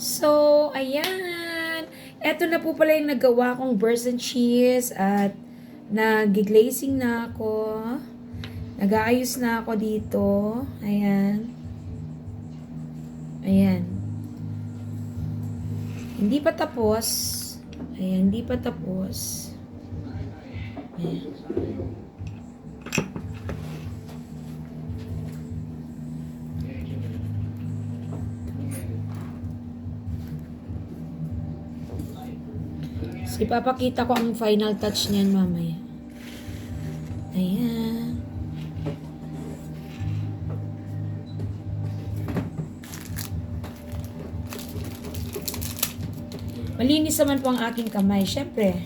So, ayan. Eto na po pala yung nagawa kong burst and cheese at nag-glazing na ako. Nag-aayos na ako dito. Ayan. Ayan. Hindi pa tapos. Ayan, hindi pa tapos. Ayan. Ipapakita ko ang final touch niyan mamaya. Ayan. Malinis naman po ang aking kamay. Siyempre,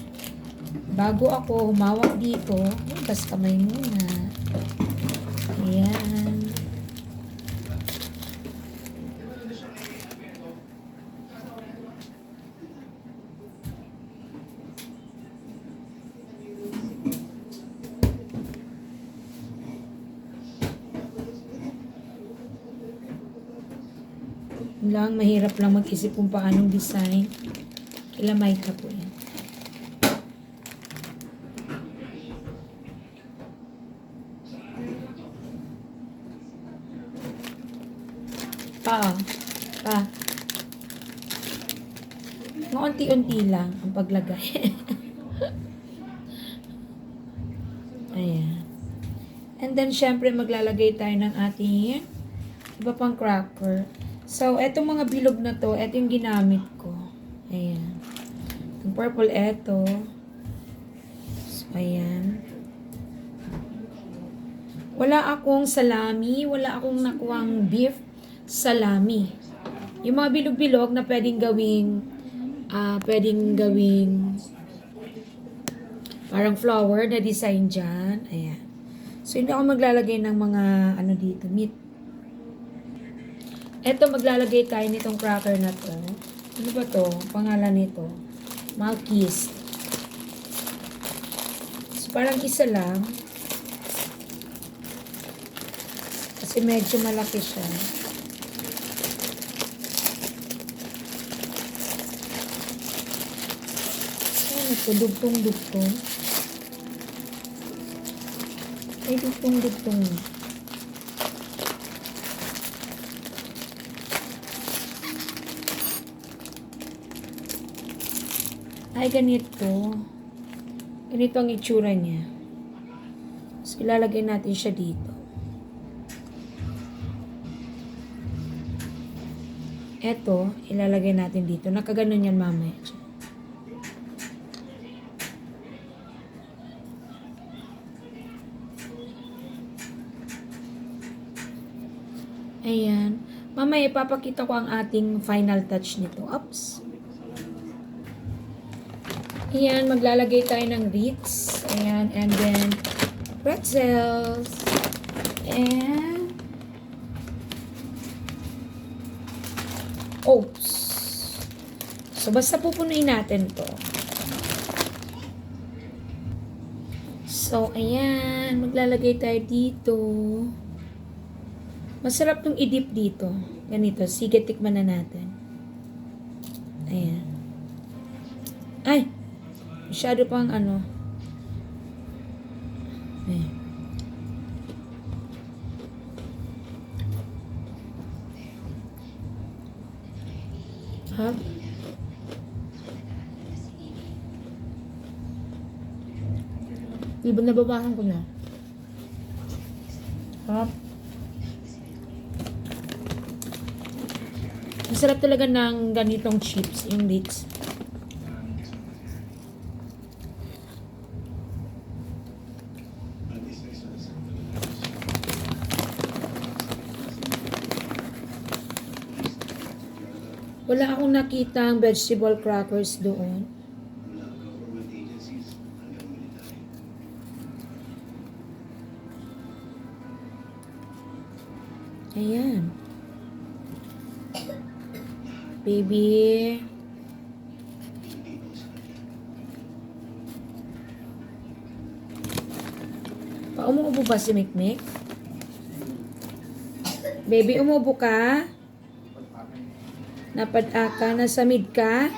bago ako humawak dito, hugas kamay muna. Ayan. Yun lang, mahirap lang mag-isip kung paanong design. Kila Maika po yan. Pa, pa. Maunti-unti lang ang paglagay. Ayan. And then, syempre, maglalagay tayo ng ating iba pang cracker. So, etong mga bilog na to, eto yung ginamit ko. Ayan. Yung purple, eto. So, ayan. Wala akong salami, wala akong nakuwang beef salami. Yung mga bilog-bilog na pwedeng gawing, ah, pwedeng gawing parang flower na design dyan. Ayan. So, hindi ako maglalagay ng mga, ano dito, meat Eto, maglalagay tayo nitong cracker na to. Ano ba to? Pangalan nito. Malkis. So, parang isa lang. Kasi medyo malaki siya. Ano to? Dugtong-dugtong. Ay, dugtong-dugtong. Ay, ganito. Ganito ang itsura niya. So, ilalagay natin siya dito. Eto, ilalagay natin dito. Nakaganon yan mamaya. Ayan. Mamaya, ipapakita ko ang ating final touch nito. Oops. Ayan, maglalagay tayo ng Ritz. Ayan, and then pretzels. And oats. So, basta pupunuin natin to. So, ayan, maglalagay tayo dito. Masarap tong idip dito. Ganito, sige, tikman na natin. Ayan. Ay! Masyado pang ano. Eh. Ha? Di ba nababahan ko na? Ha? Masarap talaga ng ganitong chips, yung Ritz. Wala akong nakitang vegetable crackers doon. Ayan. Baby. Pa, umuubo ba si Mikmik? Baby, umubo ka? Napadaka, nasamid ka?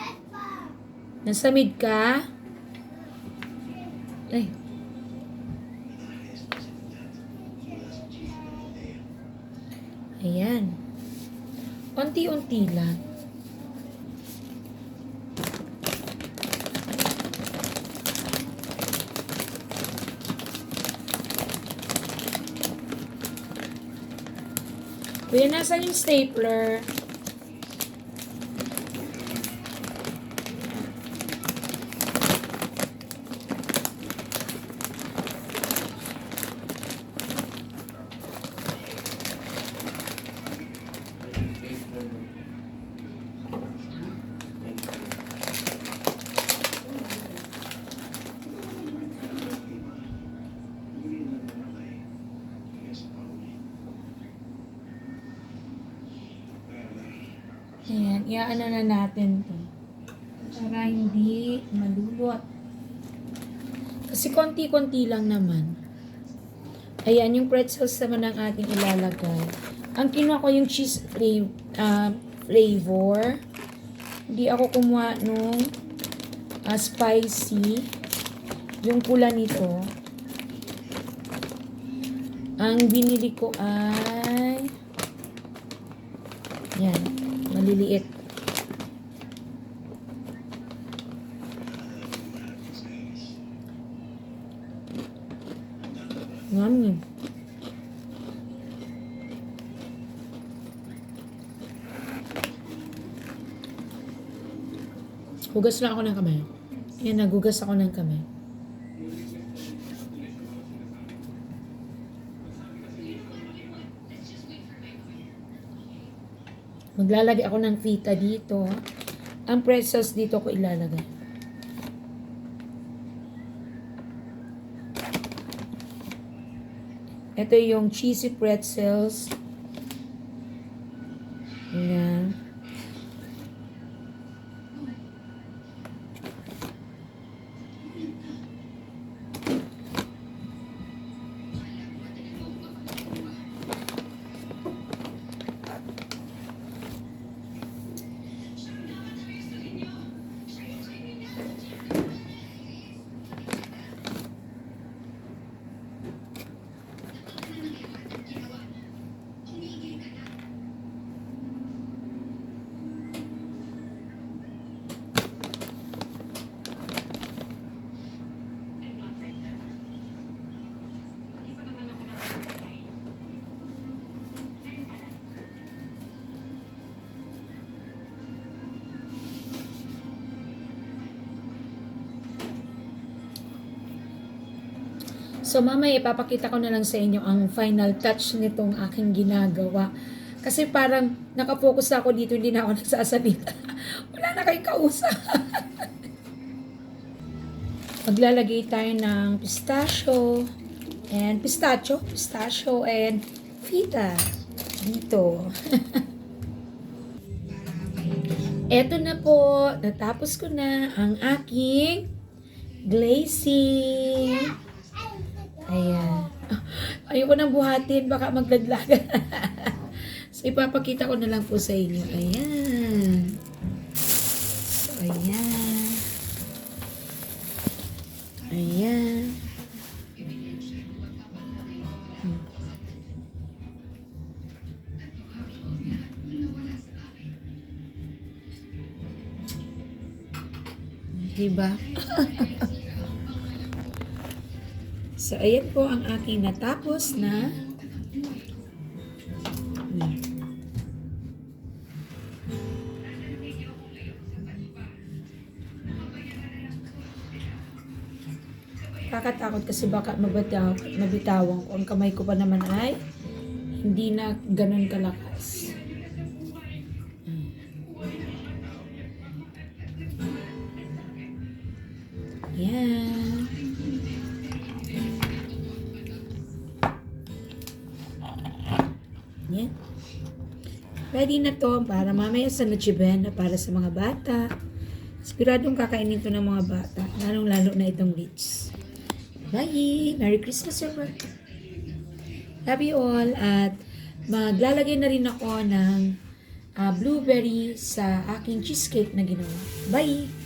Nasamid ka? Ay. Ayan. Unti-unti lang. Kuya, nasan yung stapler? Ayan, iaano na natin to. Para hindi malulot. Kasi konti-konti lang naman. Ayan, yung pretzels naman ang ating ilalagay. Ang kinuha ko yung cheese flavor, uh, flavor. Hindi ako kumuha nung ah, spicy. Yung pula nito. Ang binili ko ay yan, maliliit. Yummy. Hugas na ako ng kamay. Yan, nagugas ako ng kamay. Maglalagay ako ng fita dito. Ang pretzels dito ko ilalagay. Ito yung cheesy pretzels. So mamaya ipapakita ko na lang sa inyo ang final touch nitong aking ginagawa. Kasi parang nakafocus ako dito, hindi na ako nagsasalita. Wala na kayong kausap. Maglalagay tayo ng pistachio and pistachio, pistachio and fita dito. Eto na po, natapos ko na ang aking glazing. Ayan. Ayoko nang buhatin, baka maglaglagan. so, ipapakita ko na lang po sa inyo. Ayan. So, ayan. Ayan. Hmm. Diba? So, ayan po ang aking natapos na. Kakatakot kasi baka mabitaw, mabitawan ko. Ang kamay ko pa naman ay hindi na ganun kalakas. Ready na to para mamaya sa Noche Buena para sa mga bata. Siguradong kakainin to ng mga bata. Lalong-lalo na itong Ritz. Bye! Merry Christmas, everyone! Love you all. At maglalagay na rin ako ng ah, blueberry sa aking cheesecake na ginawa. Bye!